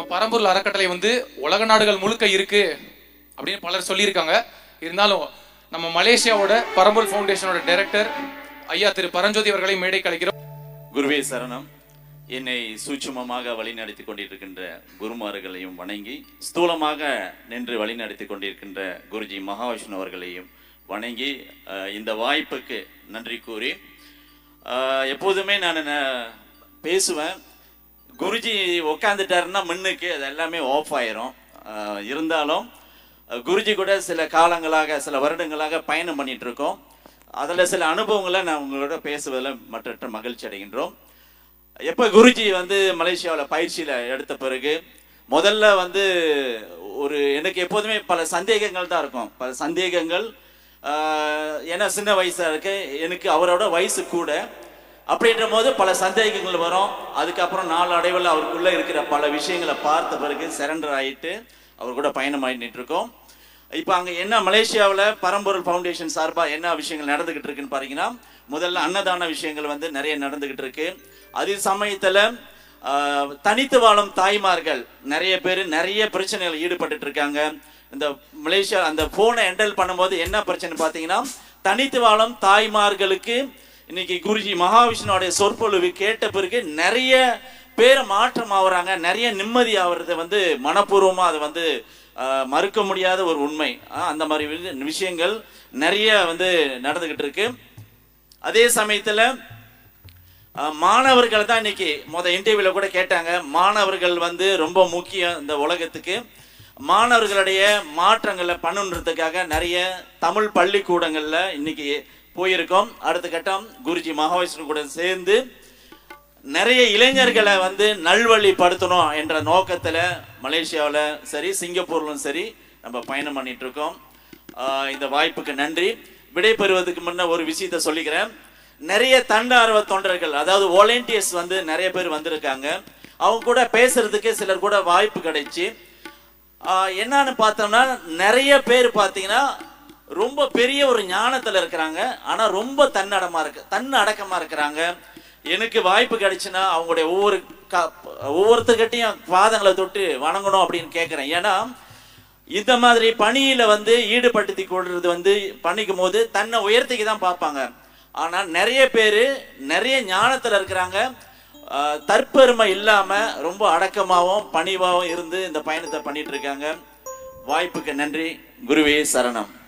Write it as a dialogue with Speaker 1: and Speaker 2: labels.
Speaker 1: நம்ம பரம்பொருள் அறக்கட்டளை வந்து உலக நாடுகள் முழுக்க இருக்கு அப்படின்னு பலர் சொல்லியிருக்காங்க. இருந்தாலும் நம்ம மலேசியாவோட பரம்பொருள் ஃபவுண்டேஷனோட டைரக்டர் ஐயா திரு பரஞ்சோதி அவர்களை மேடை கலைக்கிறோம்.
Speaker 2: குருவே சரணம். என்னை சூட்சுமமாக வழிநடத்தி கொண்டிருக்கின்ற குருமார்களையும் வணங்கி ஸ்தூலமாக நின்று வழிநடத்தி கொண்டிருக்கின்ற குருஜி மகாவிஷ்ணு அவர்களையும் வணங்கி இந்த வாய்ப்புக்கு நன்றி கூறி எப்போதுமே நான் பேசுவேன். குருஜி உட்காந்துட்டாருன்னா மின்னுக்கு அது எல்லாமே ஆஃப் ஆயிரும் இருந்தாலும் குருஜி கூட சில காலங்களாக சில வருடங்களாக பயணம் பண்ணிட்டு இருக்கோம் அதில் சில அனுபவங்களை நான் உங்களோட பேசுவதில் மற்ற மகிழ்ச்சி அடைகின்றோம். எப்போ குருஜி வந்து மலேசியாவில் பயிற்சியில் எடுத்த பிறகு முதல்ல வந்து ஒரு எனக்கு எப்போதுமே பல சந்தேகங்கள் தான் இருக்கும். பல சந்தேகங்கள் ஏன்னா சின்ன வயசாக இருக்கு. எனக்கு அவரோட வயசு கூட அப்படின்ற போது பல சந்தேகங்கள் வரும். அதுக்கப்புறம் நாலு அடைவில் அவருக்குள்ளே இருக்கிற பல விஷயங்களை பார்த்த பிறகு சரண்டர் ஆகிட்டு அவர் கூட பயணம் ஆகிட்டு இருக்கோம் இப்போ அங்கே என்ன மலேசியாவில் பரம்பொருள் ஃபவுண்டேஷன் சார்பாக என்ன விஷயங்கள் நடந்துக்கிட்டு இருக்குன்னு பார்த்தீங்கன்னா முதல்ல அன்னதான விஷயங்கள் வந்து நிறைய நடந்துக்கிட்டு இருக்கு. அதே சமயத்தில் தனித்து வாழும் தாய்மார்கள் நிறைய பேர் நிறைய பிரச்சனைகள் ஈடுபட்டு இருக்காங்க. இந்த மலேசியா அந்த ஃபோனை ஹேண்டில் பண்ணும்போது என்ன பிரச்சனை பார்த்தீங்கன்னா தனித்து வாழும் தாய்மார்களுக்கு இன்னைக்கு குருஜி மகாவிஷ்ணுடைய சொற்பொழிவு கேட்ட பிறகு நிறைய பேர் மாற்றம் ஆகுறாங்க நிறைய நிம்மதி ஆகுறது வந்து மனப்பூர்வமாக அது வந்து மறுக்க முடியாத ஒரு உண்மை. அந்த மாதிரி வி- விஷயங்கள் நிறைய வந்து நடந்துகிட்டு இருக்கு. அதே சமயத்தில் மாணவர்கள் தான் இன்னைக்கு மொதல் இன்டர்வியூல கூட கேட்டாங்க. மாணவர்கள் வந்து ரொம்ப முக்கியம் இந்த உலகத்துக்கு. மாணவர்களுடைய மாற்றங்களை பண்ணுன்றதுக்காக நிறைய தமிழ் பள்ளிக்கூடங்களில் இன்னைக்கு போயிருக்கோம். அடுத்த கட்டம் குருஜி மகாவிஷ்ணு கூட சேர்ந்து நிறைய இளைஞர்களை வந்து நல்வழிப்படுத்தணும் என்ற நோக்கத்தில் மலேசியாவில் சரி சிங்கப்பூர்லும் சரி நம்ம பயணம் பண்ணிட்டு இருக்கோம் இந்த வாய்ப்புக்கு நன்றி. விடைபெறுவதற்கு முன்ன ஒரு விஷயத்த சொல்லிக்கிறேன். நிறைய தண்டார்வ தொண்டர்கள் அதாவது வாலண்டியர்ஸ் வந்து நிறைய பேர் வந்திருக்காங்க. அவங்க கூட பேசுறதுக்கு சிலர் கூட வாய்ப்பு கிடைச்சி. என்னன்னு பார்த்தோம்னா நிறைய பேர் பார்த்தீங்கன்னா ரொம்ப பெரிய ஒரு ஞானத்தில் இருக்கிறாங்க. ஆனால் ரொம்ப தன்னடமாக இருக்கு. தன் அடக்கமாக இருக்கிறாங்க. எனக்கு வாய்ப்பு கிடைச்சுன்னா அவங்களுடைய ஒவ்வொரு க- ஒவ்வொருத்தர்கிட்டையும் பாதங்களை தொட்டு வணங்கணும் அப்படின்னு கேட்குறேன் ஏன்னா இந்த மாதிரி பணியில் வந்து ஈடுபடுத்தி கொள்வது வந்து பண்ணிக்கும் போது தன்னை உயர்த்திக்கு தான் பார்ப்பாங்க. ஆனால் நிறைய பேர் நிறைய ஞானத்தில் இருக்கிறாங்க. தற்பெருமை இல்லாமல் ரொம்ப அடக்கமாகவும் பணிவாகவும் இருந்து இந்த பயணத்தை பண்ணிட்டு இருக்காங்க. வாய்ப்புக்கு நன்றி. குருவே சரணம்.